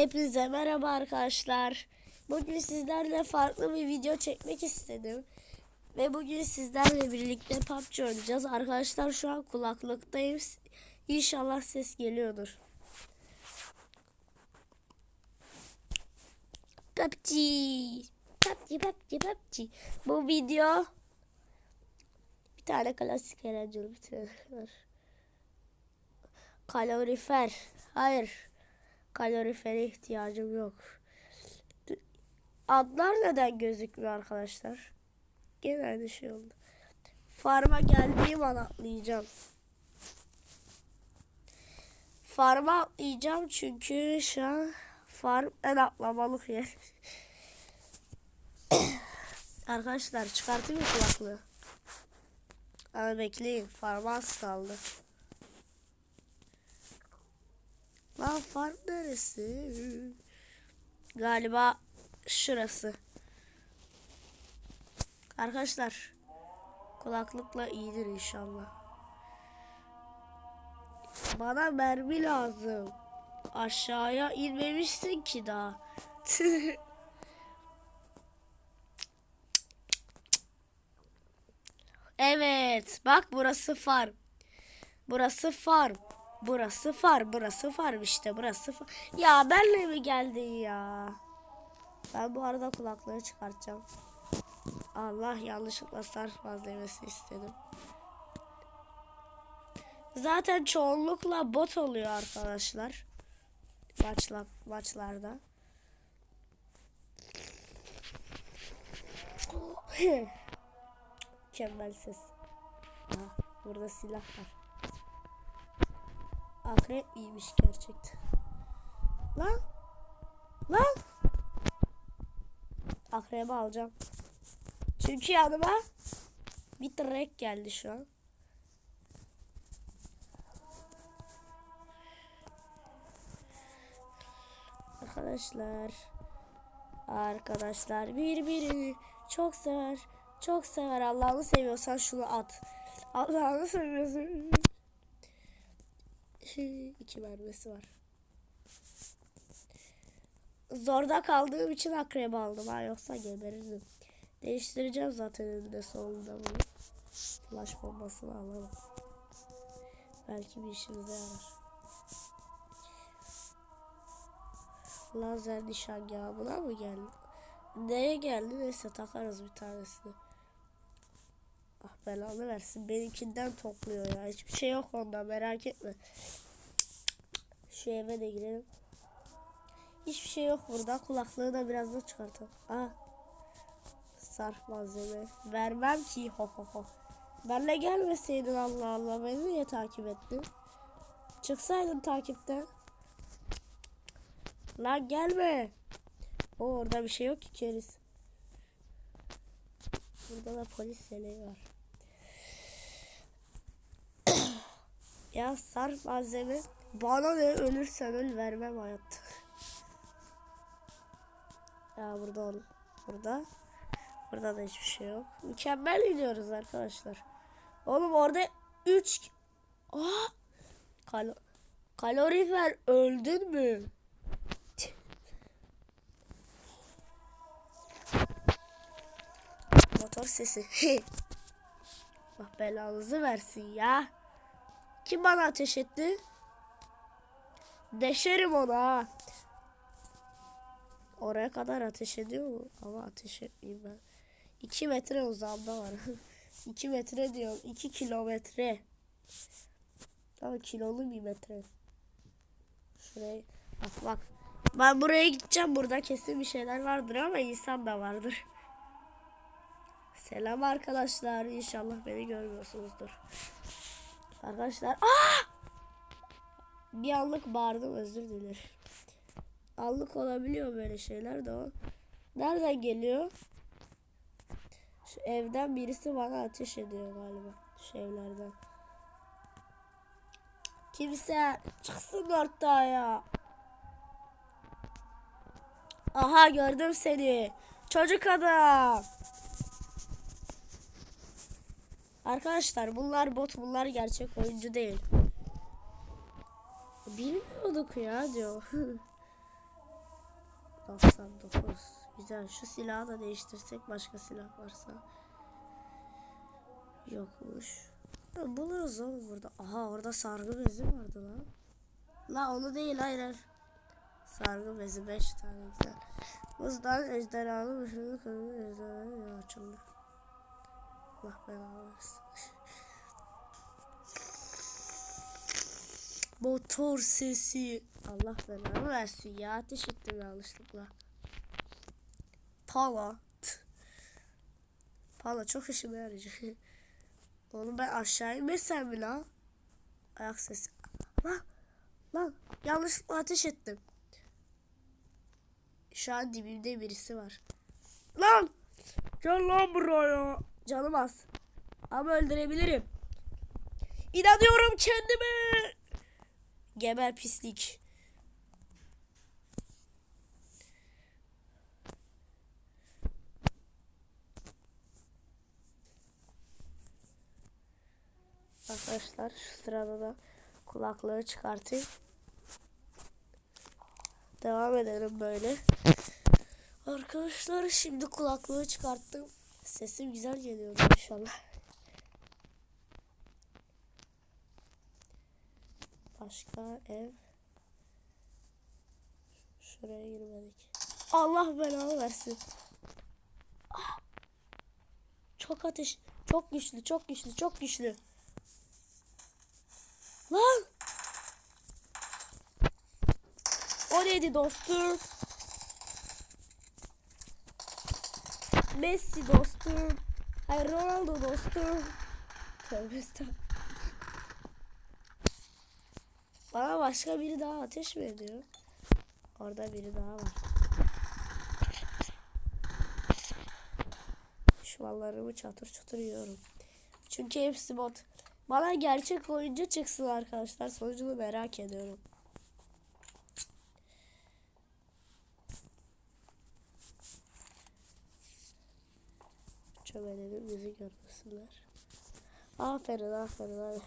Hepinize merhaba arkadaşlar. Bugün sizlerle farklı bir video çekmek istedim. Ve bugün sizlerle birlikte PUBG oynayacağız. Arkadaşlar şu an kulaklıktayım. İnşallah ses geliyordur. PUBG. PUBG, PUBG, PUBG. Bu video bir tane klasik eğlenceli bir tane. Kalorifer. Hayır. Kalorifere ihtiyacım yok. Adlar neden gözükmüyor arkadaşlar? Gene aynı şey oldu. Farma geldiğim an atlayacağım. Farma atlayacağım çünkü şu an farm en atlamalık yer. arkadaşlar çıkartayım mı kulaklığı? Ama bekleyin farma az kaldı. Lan farm neresi? Galiba şurası. Arkadaşlar kulaklıkla iyidir inşallah. Bana mermi lazım. Aşağıya inmemişsin ki daha. evet, bak burası farm. Burası farm. Burası far, burası farm işte, burası far. Ya benle mi geldin ya? Ben bu arada kulaklığı çıkartacağım. Allah yanlışlıkla sarf malzemesi istedim. Zaten çoğunlukla bot oluyor arkadaşlar. Maçla, maçlarda. Mükemmel ses. Aha, burada silah var. Akrep iyiymiş gerçekten. Lan. Lan. Akrebi alacağım. Çünkü yanıma bir trek geldi şu an. Arkadaşlar. Arkadaşlar birbirini çok sever. Çok sever. Allah'ını seviyorsan şunu at. Allah'ını seviyorsun. İki mermisi var. Zorda kaldığım için akrep aldım ha yoksa geberirdim. Değiştireceğim zaten önünde sonunda bunu. Flash bombasını alalım. Belki bir işimize yarar. Lazer nişangahı buna mı geldi? Neye geldi? Neyse takarız bir tanesini. Ah belanı versin. Benimkinden topluyor ya. Hiçbir şey yok onda merak etme. Şu eve de girelim. Hiçbir şey yok burada. Kulaklığı da biraz da çıkartalım. Aa. Sarf malzeme. Vermem ki. Ho ho ho. Benle gelmeseydin Allah Allah. Beni niye takip ettin? Çıksaydın takipten. Lan gelme. O orada bir şey yok ki keriz. Burada da polis yeleği var. Ya sarf malzeme. Bana ne ölürsen öl vermem hayatta. ya burada ol. Burada. Burada da hiçbir şey yok. Mükemmel gidiyoruz arkadaşlar. Oğlum orada 3 Aa! Kalo kalorifer öldün mü? Motor sesi. Allah belanızı versin ya. Kim bana ateş etti? Deşerim onu ha. Oraya kadar ateş ediyor mu? Ama ateş etmeyeyim ben. 2 metre uzağımda var. 2 metre diyorum. 2 kilometre. Ama kilolu bir metre. Şuraya bak bak. Ben buraya gideceğim. Burada kesin bir şeyler vardır ama insan da vardır. Selam arkadaşlar. İnşallah beni görmüyorsunuzdur. Arkadaşlar. Aa! Bir anlık bağırdım özür dilerim. Anlık olabiliyor böyle şeyler de o. Nereden geliyor? Şu evden birisi bana ateş ediyor galiba. Şu evlerden. Kimse çıksın ortaya. Aha gördüm seni. Çocuk adam. Arkadaşlar bunlar bot bunlar gerçek oyuncu değil. Bilmiyorduk ya diyor. 99. Güzel. Şu silahı da değiştirsek başka silah varsa. Yokmuş. Ya buluruz oğlum burada. Aha orada sargı bezi vardı lan. La onu değil hayır. Sargı bezi 5 tane güzel. Buzdan ejderhanın ışığını kırmızı ejderhanın açıldı. Allah belanı versin. Motor sesi. Allah belanı versin ya. Ateş ettim yanlışlıkla. Pala. Pala çok işime yarayacak. Oğlum ben aşağı inmesem mi lan? Ayak sesi. Lan. Lan. Yanlışlıkla ateş ettim. Şu an dibimde birisi var. Lan. Gel lan buraya. Canım az. Ama öldürebilirim. İnanıyorum kendime. Geber pislik. Arkadaşlar şu sırada da kulaklığı çıkartayım. Devam edelim böyle. Arkadaşlar şimdi kulaklığı çıkarttım. Sesim güzel geliyor inşallah. Başka ev. Şuraya girmedik. Allah belanı versin. Ah! Çok ateş. Çok güçlü, çok güçlü, çok güçlü. Lan! O neydi dostum? Messi dostum. Hayır Ronaldo dostum. Tövbe estağfurullah. Bana başka biri daha ateş mi ediyor? Orada biri daha var. Düşmanlarımı çatır çatır yiyorum. Çünkü hepsi bot. Bana gerçek oyuncu çıksın arkadaşlar. Sonucunu merak ediyorum. Çömelerim yüzü görmesinler. Aferin aferin hadi.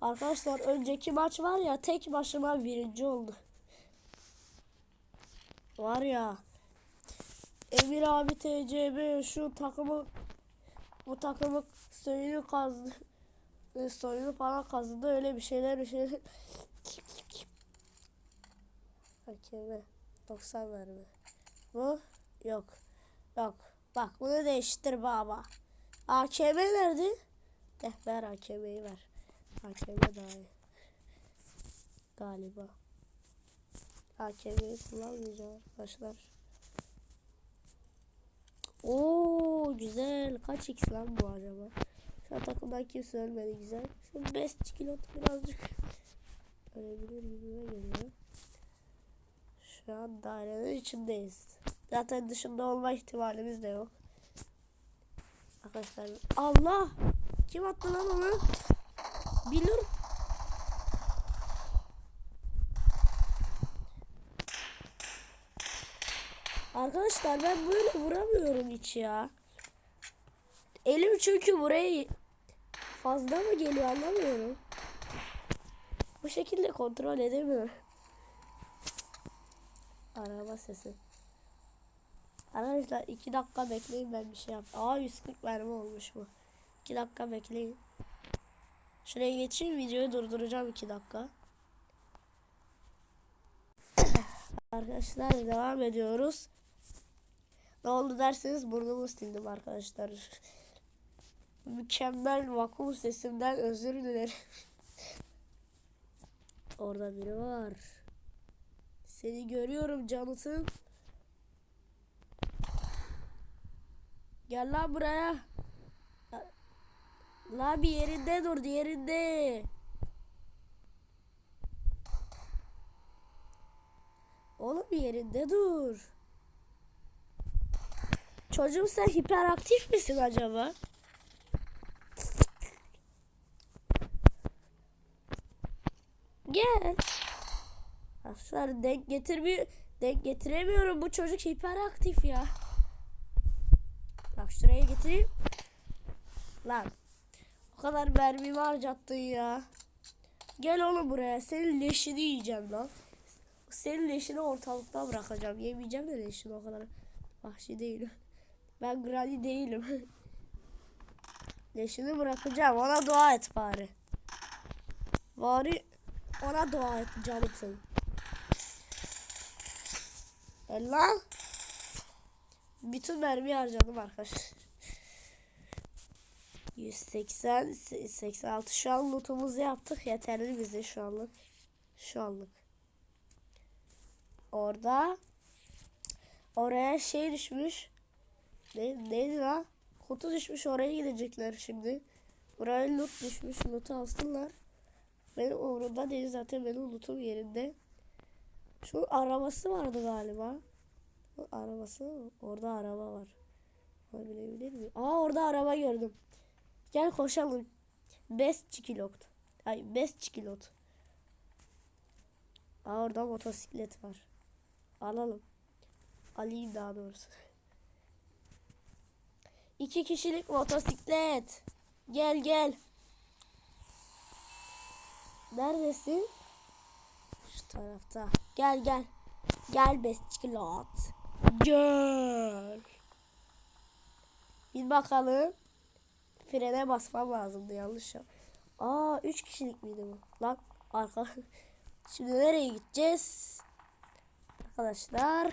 Arkadaşlar önceki maç var ya tek başıma birinci oldu. Var ya. Emir abi TCB şu takımı bu takımı soyunu kazdı. E, Soyunu falan kazdı öyle bir şeyler bir şeyler. Hakeme 90 verme. Bu yok. Yok. Bak bunu değiştir baba. AKM nerede? Eh ver AKM'yi ver. AKM daha iyi. Galiba. AKM'yi kullanmayacağım arkadaşlar. Oo güzel. Kaç x lan bu acaba? Şu an takımdan kimse ölmedi güzel. Şu best çikolata birazcık ölebilir gibime geliyor. Şu an dairenin içindeyiz. Zaten dışında olma ihtimalimiz de yok. Arkadaşlar Allah! Kim attı lan onu? Bilir. Arkadaşlar ben böyle vuramıyorum hiç ya. Elim çünkü buraya fazla mı geliyor anlamıyorum. Bu şekilde kontrol edemiyorum. Araba sesi. Arkadaşlar 2 dakika bekleyin ben bir şey yap. Aa 140 mermi olmuş bu. 2 dakika bekleyin. Şuraya geçeyim videoyu durduracağım 2 dakika. arkadaşlar devam ediyoruz. Ne oldu derseniz burnumu sildim arkadaşlar. Mükemmel vakum sesimden özür dilerim. Orada biri var. Seni görüyorum canıtım. Gel lan buraya. La bir yerinde dur yerinde. Oğlum bir yerinde dur. Çocuğum sen hiperaktif misin acaba? Gel. Arkadaşlar denk getirmiyor. Denk getiremiyorum. Bu çocuk hiperaktif ya. Bak şuraya getireyim. Lan. O kadar mermimi harcattın ya. Gel oğlum buraya. Senin leşini yiyeceğim lan. Senin leşini ortalıkta bırakacağım. Yemeyeceğim de leşini o kadar vahşi değilim. Ben granny değilim. leşini bırakacağım. Ona dua et bari. Bari ona dua et Jonathan. Ella. Bütün mermi harcadım arkadaşlar. 180 86 şu an lootumuzu yaptık. Yeterli bize şu anlık. Şu anlık. Orada oraya şey düşmüş. Ne, neydi lan? Kutu düşmüş oraya gidecekler şimdi. Buraya loot düşmüş. Loot'u alsınlar. Benim umurumda değil zaten benim lootum yerinde. Şu arabası vardı galiba. Arabası orada araba var. Bilebilir miyim? Aa orada araba gördüm. Gel koşalım. Best çikilot. Ay best çikilot. Aa orada motosiklet var. Alalım. Alayım daha doğrusu. İki kişilik motosiklet. Gel gel. Neredesin? Şu tarafta. Gel gel. Gel best çikolat. Gel. Bir bakalım. Frene basmam lazımdı yanlış yap. Aa 3 kişilik miydi bu? Lan arka. Şimdi nereye gideceğiz? Arkadaşlar.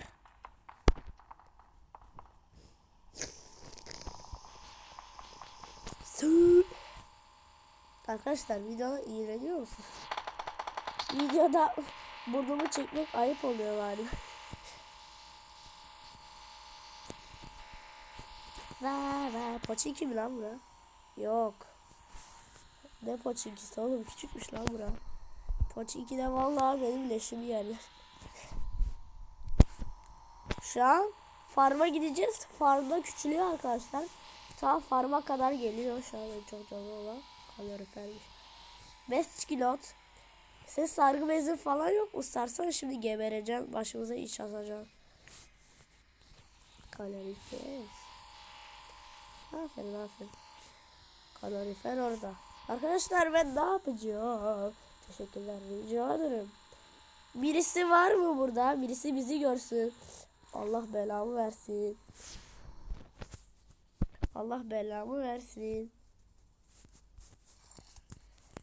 Arkadaşlar videoda iğreniyor musunuz? Videoda burnumu çekmek ayıp oluyor galiba. Ver ver. Poçinki mi lan bura? Yok. Ne poçinkisi oğlum küçükmüş lan bura. Poçinki de vallahi benim leşimi yerler. Şu an farma gideceğiz. Farmda küçülüyor arkadaşlar. Ta farma kadar geliyor şu an çok canlı olan. Kalorifermiş. Best kilot. Sen sargı bezin falan yok mu? Sarsan şimdi gebereceğim. Başımıza iç atacağım. Kalorifer. Aferin aferin. Kalorifer orada. Arkadaşlar ben ne yapacağım? Teşekkürler rica ederim. Birisi var mı burada? Birisi bizi görsün. Allah belamı versin. Allah belamı versin.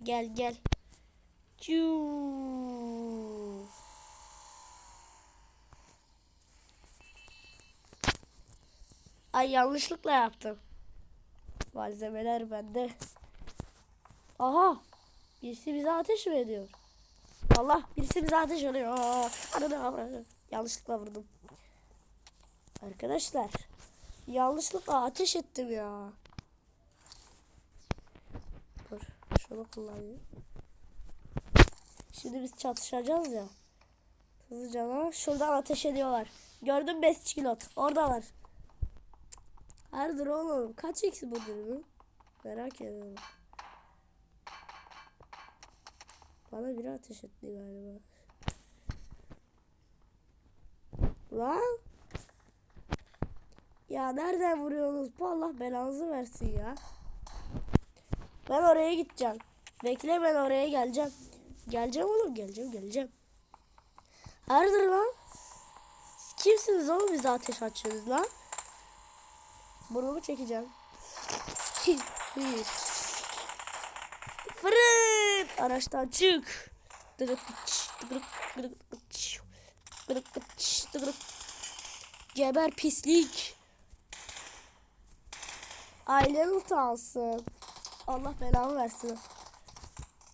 Gel gel. Çuu. Ay yanlışlıkla yaptım. Malzemeler bende. Aha. Birisi bize ateş mi ediyor? Allah birisi bize ateş ediyor. Yanlışlıkla vurdum. Arkadaşlar. Yanlışlıkla ateş ettim ya. Dur. Şunu kullanayım. Şimdi biz çatışacağız ya. Hızlıca şuradan ateş ediyorlar. Gördün 5 kilot. Oradalar. Hardır oğlum. Kaç eksi bu durumu? Merak ediyorum. Bana biri ateş etti galiba. Lan. Ya nereden vuruyorsunuz? Bu Allah belanızı versin ya. Ben oraya gideceğim. Bekle ben oraya geleceğim. Geleceğim oğlum geleceğim geleceğim. Hayırdır lan? Kimsiniz oğlum bize ateş açıyorsunuz lan? Burnumu çekeceğim. Fırın! Araçtan çık. Geber pislik. Ailen utansın. Allah belamı versin.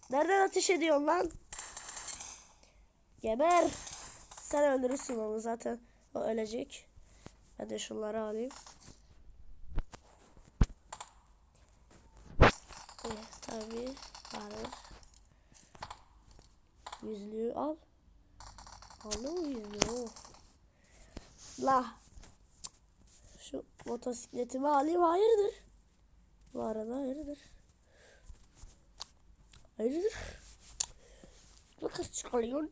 Nereden ateş ediyorsun lan? Geber. Sen öldürürsün onu zaten. O ölecek. Ben de şunları alayım. Tabii. Alır. Yüzlüğü al. Aldın mı yüzlüğü? Oh. La. Şu motosikletimi alayım. Hayırdır? Bu arada hayırdır? Hayırdır? Bakın çıkarıyor.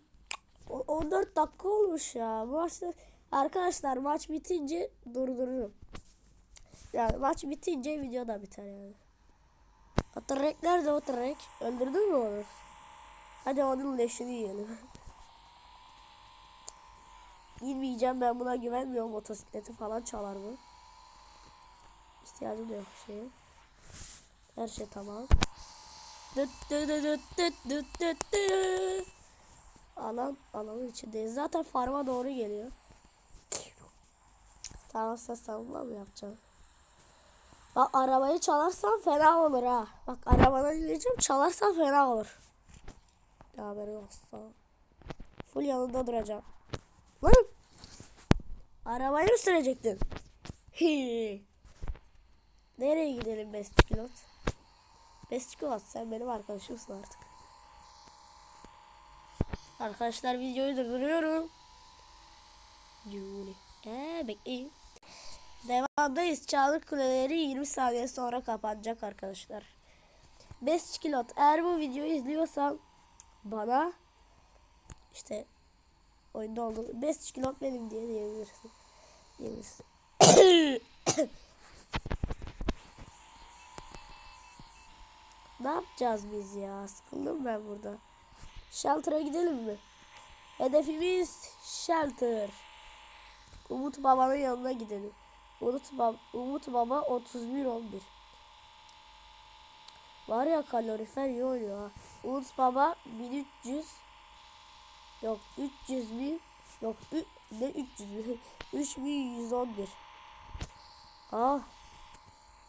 14 dakika olmuş ya. Maçta arkadaşlar maç bitince durdururum. Yani maç bitince video da biter yani. O trek nerede o trek? Öldürdün mü onu? Hadi onun leşini yiyelim. İnmeyeceğim ben buna güvenmiyorum. Motosikleti falan çalar bu. İhtiyacım da yok bir şeye. Her şey tamam. Düt düt düt düt düt düt düt. Alan, alanın içindeyiz. Zaten farma doğru geliyor. Tamam ses savunma mı yapacağım? Bak arabayı çalarsan fena olur ha. Bak arabadan ineceğim çalarsan fena olur. Ne haberi olsa. Full yanında duracağım. Lan! Arabayı mı sürecektin? Hi. Nereye gidelim best pilot? Best pilot sen benim arkadaşımsın artık. Arkadaşlar videoyu durduruyorum. Yuli. Eee bekleyin. Devamdayız. Çağlık Kuleleri 20 saniye sonra kapanacak arkadaşlar. Best Kilot. Eğer bu videoyu izliyorsan bana işte oyunda olduğu Best Kilot benim diye diyebilirsin. Diyebilirsin. ne yapacağız biz ya? Sıkıldım ben burada. Shelter'a gidelim mi? Hedefimiz Shelter. Umut Baba'nın yanına gidelim. Umut, Bab Umut Baba 31 11. Var ya kalorifer iyi oynuyor ha. Umut Baba 1300 Yok 300 bin Yok ü, ne 300 bin 3111 Ah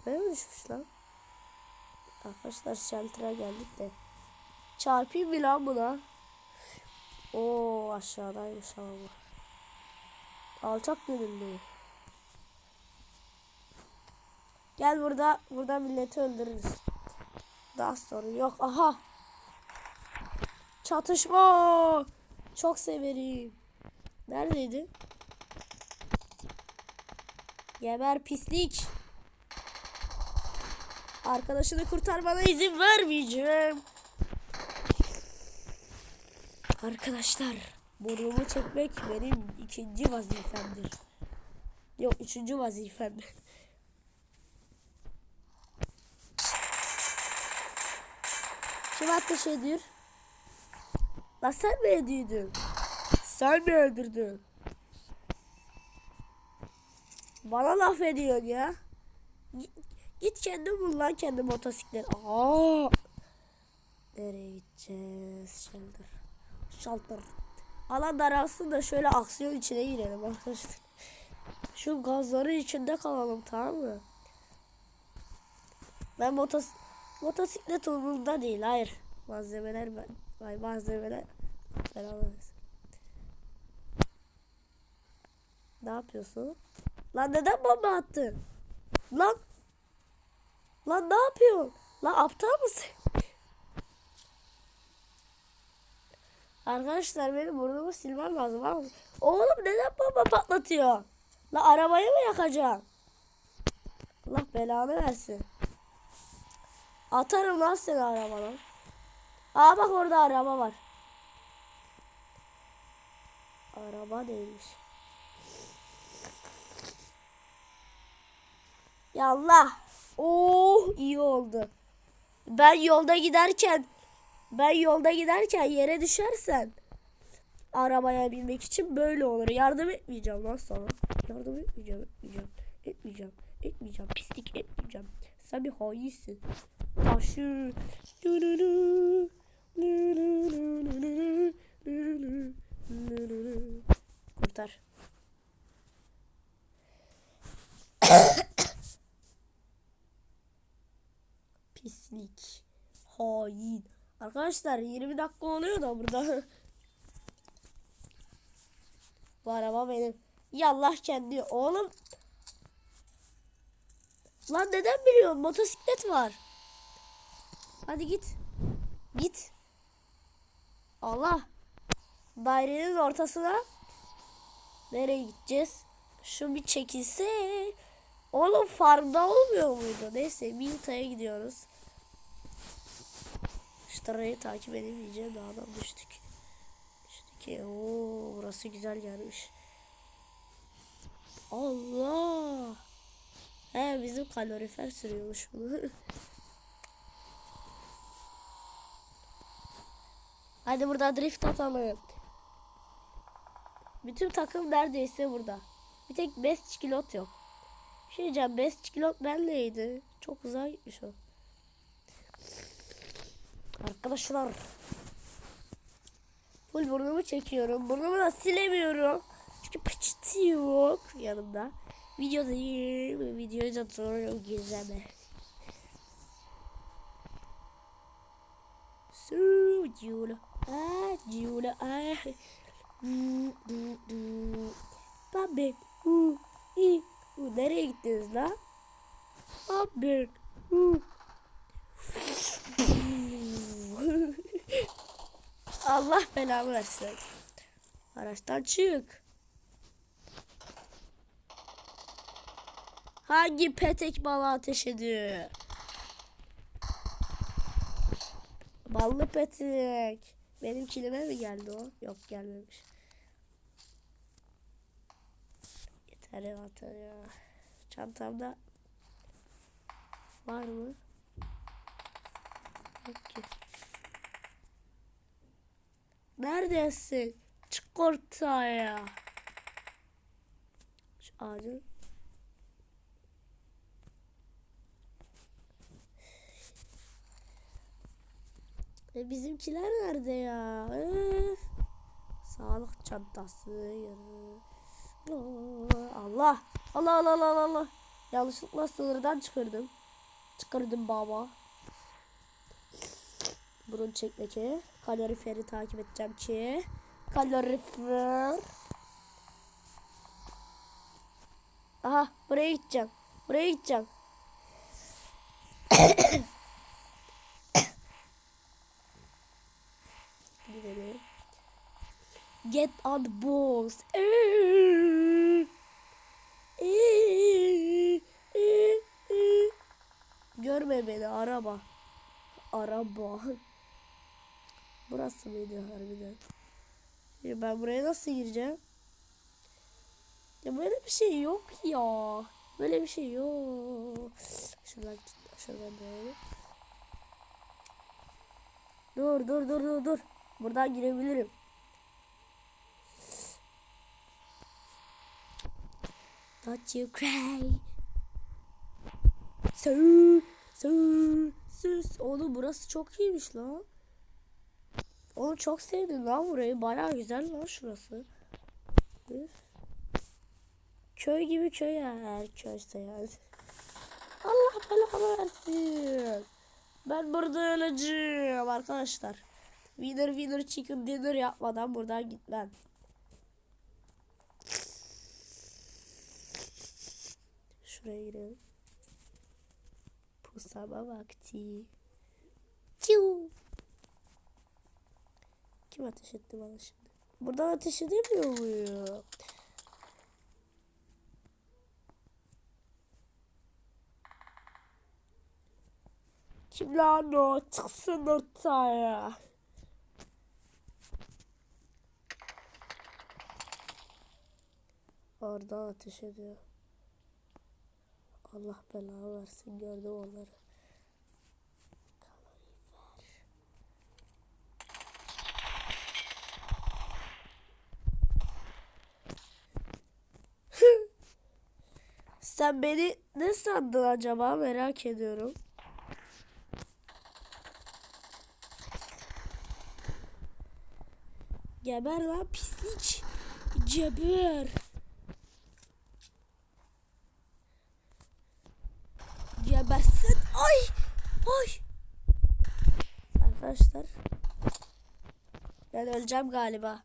Ne düşmüş lan? Arkadaşlar shelter'a geldik de. Çarpayım mı lan buna? Oo aşağıdaymış ama. Bu Alçak gönüllü. Gel burada. Burada milleti öldürürüz. Daha sonra yok. Aha. Çatışma. Çok severim. Neredeydi? Geber pislik. Arkadaşını kurtarmana izin vermeyeceğim. Arkadaşlar. Burnumu çekmek benim ikinci vazifemdir. Yok üçüncü vazifemdir. Kim ateş ediyor? Sen mi ediyordun? Sen mi öldürdün? Bana laf ediyorsun ya. Git, git kendi bul lan kendi motosiklet. Aa! Nereye gideceğiz? Shelter. Shelter. Alan daralsın da şöyle aksiyon içine girelim arkadaşlar. Şu gazların içinde kalalım tamam mı? Ben motos motosiklet umurumda değil hayır. Malzemeler ben. Malzemeler. Beraber. Ne yapıyorsun? Lan neden bomba attın? Lan. Lan ne yapıyorsun? Lan aptal mısın? Arkadaşlar benim burnumu silmem lazım. Ama oğlum neden bomba patlatıyor? La arabayı mı yakacağım? Allah belanı versin. Atarım lan seni arabadan. Aa bak orada araba var. Araba değilmiş. Yallah. Oh iyi oldu. Ben yolda giderken ben yolda giderken yere düşersen arabaya binmek için böyle olur. Yardım etmeyeceğim lan sana. Yardım etmeyeceğim, etmeyeceğim, etmeyeceğim, etmeyeceğim. Pislik etmeyeceğim. Sen bir hainsin. Taşı. Kurtar. Pislik. Hain. Arkadaşlar 20 dakika oluyor da burada. Bu araba benim. Yallah kendi. Oğlum. Lan neden biliyorsun? Motosiklet var. Hadi git. Git. Allah. Dairenin ortasına. Nereye gideceğiz? Şu bir çekilse. Oğlum farmda olmuyor muydu? Neyse Milta'ya gidiyoruz. Stara'yı takip edemeyeceğim. Dağdan düştük. Düştük. Oo, burası güzel gelmiş. Allah. He bizim kalorifer sürüyormuş bunu. Hadi burada drift atalım. Bütün takım neredeyse burada. Bir tek best çikilot yok. Bir Şey diyeceğim best çikilot benleydi. Çok gitmiş o. Arkadaşlar. Full burnumu çekiyorum. Burnumu da silemiyorum. Çünkü pıçıtı yok yanımda. Videodayım. Videoyu da tutuyorum gizleme. Su Ah Jula. Ah. Du, du, du. Babe. U. I. U. Nereye gittiniz la? Babe. U. Allah belamı versin. Araçtan çık. Hangi petek bana ateş ediyor? Ballı petek. Benim kilime mi geldi o? Yok gelmemiş. Yeter yeter ya. Çantamda var mı? Yok ki. Neredesin? Çık ortaya. Şu ağacın. E bizimkiler nerede ya? Öf. Sağlık çantası. yarı. Allah. Allah Allah Allah Allah. Yanlışlıkla sınırdan çıkardım. Çıkardım baba. Burun çekmece. Kaloriferi takip edeceğim ki. Kalorifer. Aha buraya gideceğim. Buraya gideceğim. Gidelim. Get on the balls. Görme beni araba. Araba. Burası mıydı harbiden? Ya ben buraya nasıl gireceğim? Ya böyle bir şey yok ya. Böyle bir şey yok. Şuradan şuradan böyle. Dur dur dur dur dur. Buradan girebilirim. Don't you cry. Sür, sür, sus. Oğlum burası çok iyiymiş lan. Oğlum çok sevdim lan burayı. Baya güzel lan şurası. Üf. Köy gibi köy. Her köyse yani. Allah belanı versin. Ben burada öleceğim arkadaşlar. Winner winner chicken dinner yapmadan buradan gitmem. Şuraya girelim. Pusama vakti. Kim ateş etti bana şimdi? Buradan ateş edemiyor muyum? Kim lan o? Çıksın ortaya. Orada ateş ediyor. Allah belanı versin gördüm onları. Kalorifer. Sen beni ne sandın acaba merak ediyorum. Geber lan pislik. Geber. Gebersin. Ay. Ay. Arkadaşlar. Ben öleceğim galiba.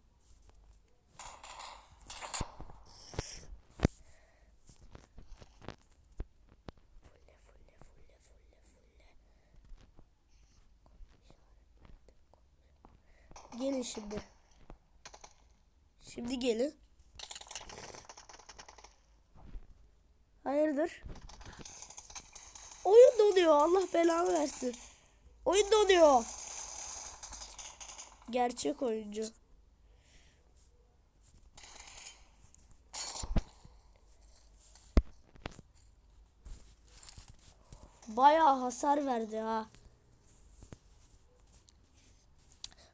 Gelin şimdi. Şimdi gelin. Hayırdır? Oyun donuyor. Allah belanı versin. Oyun donuyor. Gerçek oyuncu. Bayağı hasar verdi ha.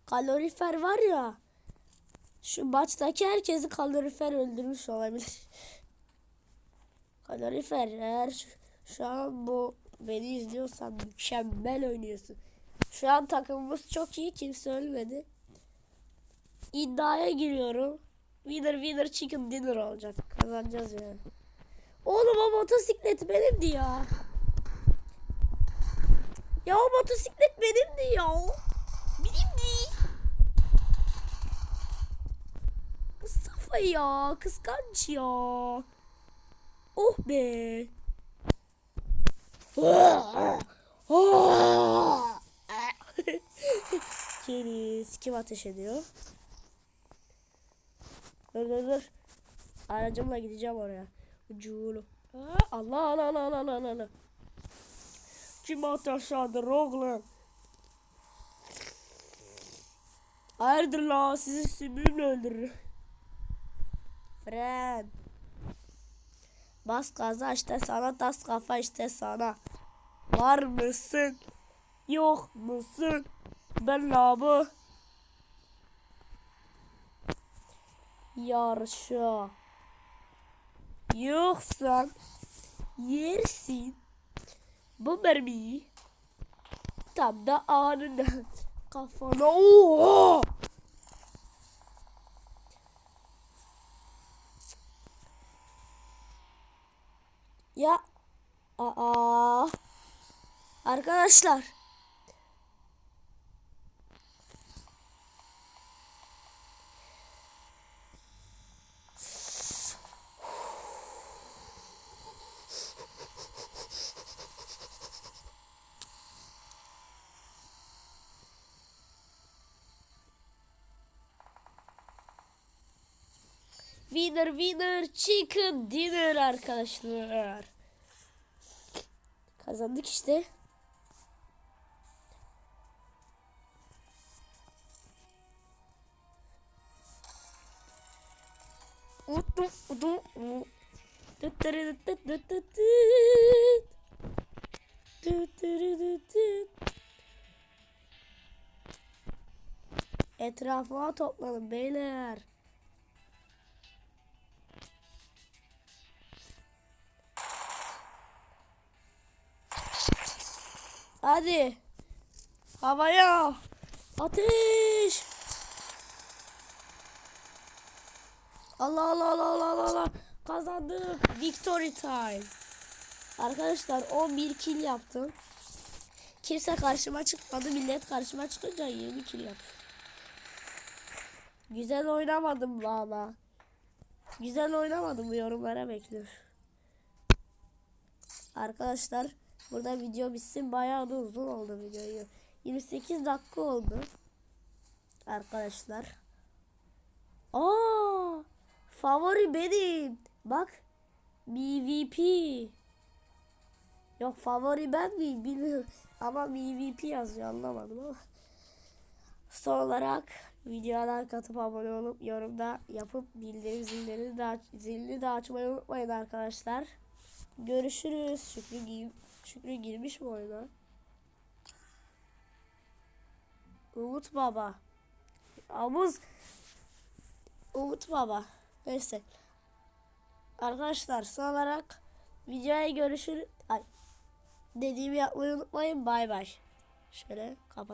Kalorifer var ya. Şu maçtaki herkesi kalorifer öldürmüş olabilir. kalorifer eğer şu, şu an bu beni izliyorsan mükemmel oynuyorsun. Şu an takımımız çok iyi kimse ölmedi. İddiaya giriyorum. Winner winner chicken dinner olacak. Kazanacağız yani. Oğlum o motosiklet benimdi ya. Ya o motosiklet benimdi ya. Benimdi. Mustafa ya kıskanç ya. Oh be. Keriz kim ateş ediyor? Dur dur dur. Aracımla gideceğim oraya. Uculu. Aa, Allah Allah Allah Allah Allah Allah. Kim ateş ediyor oğlum? Hayırdır la sizi sümüğümle öldürürüm. Fren. Bas gaza işte sana tas kafa işte sana. Var mısın? Yok musun? Ben labı. Yarışa. Yoksa yersin. Bu mermiyi tam da anında kafana. Oo! Ya aa arkadaşlar Winner winner chicken dinner arkadaşlar. Kazandık işte. Uttum uttum. Tüt tırı tüt tüt tüt tüt tüt. Tüt tırı tüt tüt. Etrafıma toplanın beyler. Hadi. Havaya. Ateş. Allah Allah Allah Allah Allah Allah. Kazandık. Victory time. Arkadaşlar 11 kill yaptım. Kimse karşıma çıkmadı. Millet karşıma çıkınca 20 kill yaptım. Güzel oynamadım ama. Güzel oynamadım yorumlara bekliyorum. Arkadaşlar burada video bitsin. Bayağı da uzun oldu videoyu. 28 dakika oldu. Arkadaşlar. Aa! Favori benim. Bak. MVP. Yok favori ben miyim bilmiyorum. Ama MVP yazıyor anlamadım ama. Son olarak videoya like atıp abone olup yorumda yapıp bildirim zilini de, zilini de açmayı unutmayın arkadaşlar. Görüşürüz. Şükrü, gi Şükrü girmiş mi oyuna? Umut Baba. Amuz. Umut Baba. Neyse. Arkadaşlar son olarak videoya görüşürüz. Ay. Dediğimi yapmayı unutmayın. Bay bay. Şöyle kapatalım.